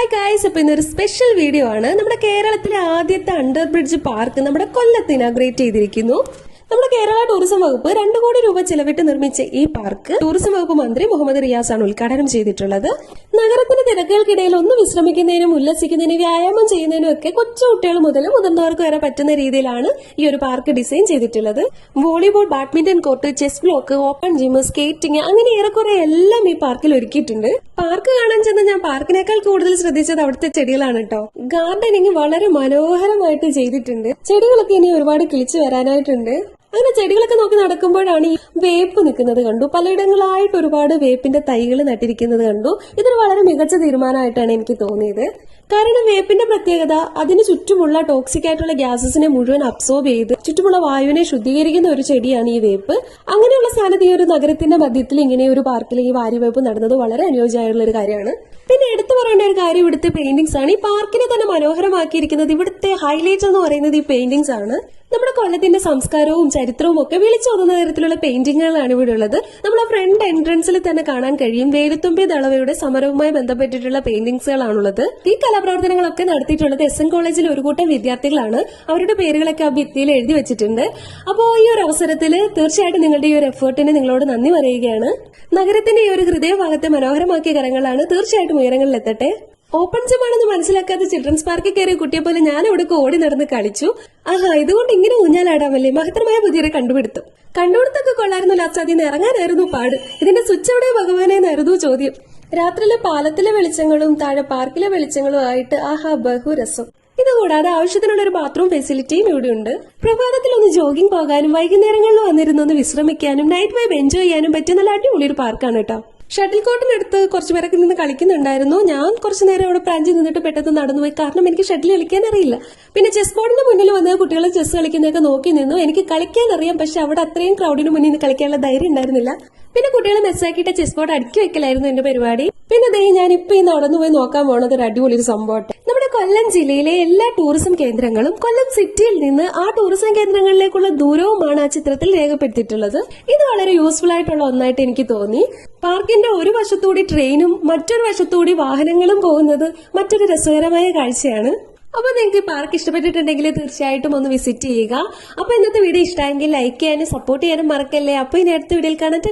Hi guys അപ്പൊ ഇന്നൊരു special video ആണ്. നമ്മുടെ കേരളത്തിലെ ആദ്യത്തെ അണ്ടർ ബ്രിഡ്ജ് പാർക്ക് നമ്മുടെ കൊല്ലത്ത് ഇനാഗ്രേറ്റ് ചെയ്തിരിക്കുന്നു. നമ്മുടെ കേരള ടൂറിസം വകുപ്പ് രണ്ടു കോടി രൂപ ചെലവിട്ട് നിർമ്മിച്ച ഈ പാർക്ക് ടൂറിസം വകുപ്പ് മന്ത്രി മുഹമ്മദ് റിയാസ് ആണ് ഉദ്ഘാടനം ചെയ്തിട്ടുള്ളത്. നഗരത്തിന്റെ തിരക്കുകൾക്കിടയിൽ ഒന്ന് വിശ്രമിക്കുന്നതിനും ഉല്ലസിക്കുന്നതിനും വ്യായാമം ചെയ്യുന്നതിനും ഒക്കെ കൊച്ചു കുട്ടികൾ മുതൽ മുതിർന്നവർക്ക് വരെ പറ്റുന്ന രീതിയിലാണ് ഈ ഒരു പാർക്ക് ഡിസൈൻ ചെയ്തിട്ടുള്ളത്. Volleyball badminton court chess block open gym skating അങ്ങനെ ഏറെക്കുറെ എല്ലാം ഈ പാർക്കിൽ ഒരുക്കിയിട്ടുണ്ട്. പാർക്ക് കാണാൻ ചെന്ന് ഞാൻ പാർക്കിനേക്കാൾ കൂടുതൽ ശ്രദ്ധിച്ചത് അവിടുത്തെ ചെടികളാണ് കേട്ടോ ഗാർഡനിങ് വളരെ മനോഹരമായിട്ട് ചെയ്തിട്ടുണ്ട്. ചെടികളൊക്കെ ഇനി ഒരുപാട് കിളിച്ചു വരാനായിട്ടുണ്ട്. അങ്ങനെ ചെടികളൊക്കെ നോക്കി നടക്കുമ്പോഴാണ് ഈ വേപ്പ് നിൽക്കുന്നത് കണ്ടു. പലയിടങ്ങളായിട്ട് ഒരുപാട് വേപ്പിന്റെ തൈകൾ നട്ടിരിക്കുന്നത് കണ്ടു. ഇതൊരു വളരെ മികച്ച തീരുമാനമായിട്ടാണ് എനിക്ക് തോന്നിയത്. കാരണം വേപ്പിന്റെ പ്രത്യേകത അതിന് ചുറ്റുമുള്ള ടോക്സിക് ആയിട്ടുള്ള ഗ്യാസസിനെ മുഴുവൻ അബ്സോർബ് ചെയ്ത് ചുറ്റുമുള്ള വായുവിനെ ശുദ്ധീകരിക്കുന്ന ഒരു ചെടിയാണ് ഈ വേപ്പ്. അങ്ങനെയുള്ള സ്ഥാനത്ത് ഈ ഒരു നഗരത്തിന്റെ മധ്യത്തിൽ ഇങ്ങനെ ഒരു പാർക്കിൽ ഈ വാരിവേപ്പ് നടന്നത് വളരെ അനുയോജ്യമായുള്ള ഒരു കാര്യമാണ്. പിന്നെ എടുത്തു പറയേണ്ട ഒരു കാര്യം ഇവിടുത്തെ പെയിന്റിങ്സ് ആണ്. ഈ പാർക്കിനെ തന്നെ മനോഹരമാക്കിയിരിക്കുന്നത് ഇവിടുത്തെ ഹൈലൈറ്റ് എന്ന് പറയുന്നത് ഈ പെയിന്റിങ്സ് ആണ്. നമ്മുടെ കൊല്ലത്തിന്റെ സംസ്കാരവും ചരിത്രവും ഒക്കെ വിളിച്ചോതുന്ന തരത്തിലുള്ള പെയിന്റിങ്ങുകളാണ് ഇവിടെ ഉള്ളത്. നമ്മളെ ഫ്രണ്ട് എൻട്രൻസിൽ തന്നെ കാണാൻ കഴിയും. വേലുത്തുമ്പി ദളവയുടെ സമരവുമായി ബന്ധപ്പെട്ടിട്ടുള്ള പെയിന്റിങ്സുകളാണുള്ളത്. ഈ കലാപ്രവർത്തനങ്ങളൊക്കെ നടത്തിയിട്ടുള്ളത് എസ് എൻ കോളേജിലെ ഒരു കൂട്ടം വിദ്യാർത്ഥികളാണ്. അവരുടെ പേരുകളൊക്കെ ആ ഭിത്തിയിൽ എഴുതി വെച്ചിട്ടുണ്ട്. അപ്പോൾ ഈ ഒരു അവസരത്തിൽ തീർച്ചയായിട്ടും നിങ്ങളുടെ ഈ ഒരു എഫേർട്ടിന് നിങ്ങളോട് നന്ദി പറയുകയാണ്. നഗരത്തിന്റെ ഈ ഒരു ഹൃദയഭാഗത്തെ മനോഹരമാക്കിയ കരങ്ങളാണ് തീർച്ചയായിട്ടും ഉയരങ്ങളിലെത്തട്ടെ. ഓപ്പൺ ജിം ആണെന്ന് മനസ്സിലാക്കാത്ത ചിൽഡ്രൻസ് പാർക്കിൽ കയറിയ കുട്ടിയെ പോലെ ഞാൻ അവിടെ ഓടി നടന്ന് കളിച്ചു. ആഹാ ഇതുകൊണ്ട് ഇങ്ങനെ ഊഞ്ഞാലാടാമല്ലേ? മഹത്തരമായ പുതിയൊരു കണ്ടുപിടുത്തം. കണ്ടുപിടുത്തൊക്കെ കൊള്ളായിരുന്നു ലാസ്റ്റ് അതിന് ഇറങ്ങാനായിരുന്നു പാട്. ഇതിന്റെ സ്വിച്ച് എവിടെ ഭഗവാനെ എന്നായിരുന്നു ചോദ്യം. രാത്രിയിലെ പാലത്തിലെ വെളിച്ചങ്ങളും താഴെ പാർക്കിലെ വെളിച്ചങ്ങളും ആയിട്ട് ആഹാ ബഹുരസം ഇതുകൂടാതെ ആവശ്യത്തിനുള്ള ഒരു ബാത്റൂം ഫെസിലിറ്റിയും ഇവിടെ ഉണ്ട്. പ്രഭാതത്തിൽ ഒന്ന് ജോഗിംഗ് പോകാനും വൈകുന്നേരങ്ങളിൽ വന്നിരുന്നു ഒന്ന് വിശ്രമിക്കാനും നൈറ്റ് വൈബ് എൻജോയ് ചെയ്യാനും പറ്റിയ നല്ല അടിപൊളി ഒരു പാർക്കാണ് കേട്ടോ. ഷട്ടിൽ കോർട്ടിനടുത്ത് കുറച്ച് പേരൊക്കെ നിന്ന് കളിക്കുന്നുണ്ടായിരുന്നു. ഞാൻ കുറച്ച് നേരം അവിടെ പ്രാഞ്ചിൽ നിന്നിട്ട് പെട്ടെന്ന് നടന്നു പോയി. കാരണം എനിക്ക് ഷട്ടിൽ കളിക്കാൻ അറിയില്ല. പിന്നെ ചെസ് ബോർഡിന്റെ മുന്നിൽ വന്ന് കുട്ടികൾ ചെസ് കളിക്കുന്നതൊക്കെ നോക്കി നിന്നു. എനിക്ക് കളിക്കാൻ അറിയാം പക്ഷെ അവിടെ അത്രയും ക്രൗഡിന് മുന്നിൽ നിന്ന് കളിക്കാനുള്ള ധൈര്യം ഉണ്ടായിരുന്നില്ല. പിന്നെ കുട്ടികളെ മെസ്സാക്കിയിട്ട് ചെസ് ബോർഡ് അടുക്കി വെക്കലായിരുന്നു എന്റെ പരിപാടി. പിന്നെ ദേ ഞാൻ ഇപ്പൊ ഈ നടന്നു പോയി നോക്കാൻ പോണത് ഒരു അടിപൊളി ഒരു സംഭവം നമ്മുടെ കൊല്ലം ജില്ലയിലെ എല്ലാ ടൂറിസം കേന്ദ്രങ്ങളും കൊല്ലം സിറ്റിയിൽ നിന്ന് ആ ടൂറിസം കേന്ദ്രങ്ങളിലേക്കുള്ള ദൂരവുമാണ് ആ ചിത്രത്തിൽ രേഖപ്പെടുത്തിയിട്ടുള്ളത്. ഇത് വളരെ യൂസ്ഫുൾ ആയിട്ടുള്ള ഒന്നായിട്ട് എനിക്ക് തോന്നി. പാർക്കിന്റെ ഒരു വശത്തൂടി ട്രെയിനും മറ്റൊരു വശത്തൂടി വാഹനങ്ങളും പോകുന്നത് മറ്റൊരു രസകരമായ കാഴ്ചയാണ്. അപ്പൊ നിങ്ങൾക്ക് പാർക്ക് ഇഷ്ടപ്പെട്ടിട്ടുണ്ടെങ്കിൽ തീർച്ചയായിട്ടും ഒന്ന് വിസിറ്റ് ചെയ്യുക. അപ്പൊ ഇന്നത്തെ വീഡിയോ ഇഷ്ടമായെങ്കിൽ ലൈക്ക് ചെയ്യാനും സപ്പോർട്ട് ചെയ്യാനും മറക്കല്ലേ. അപ്പൊ ഇനി അടുത്ത വീഡിയോയിൽ കാണാം.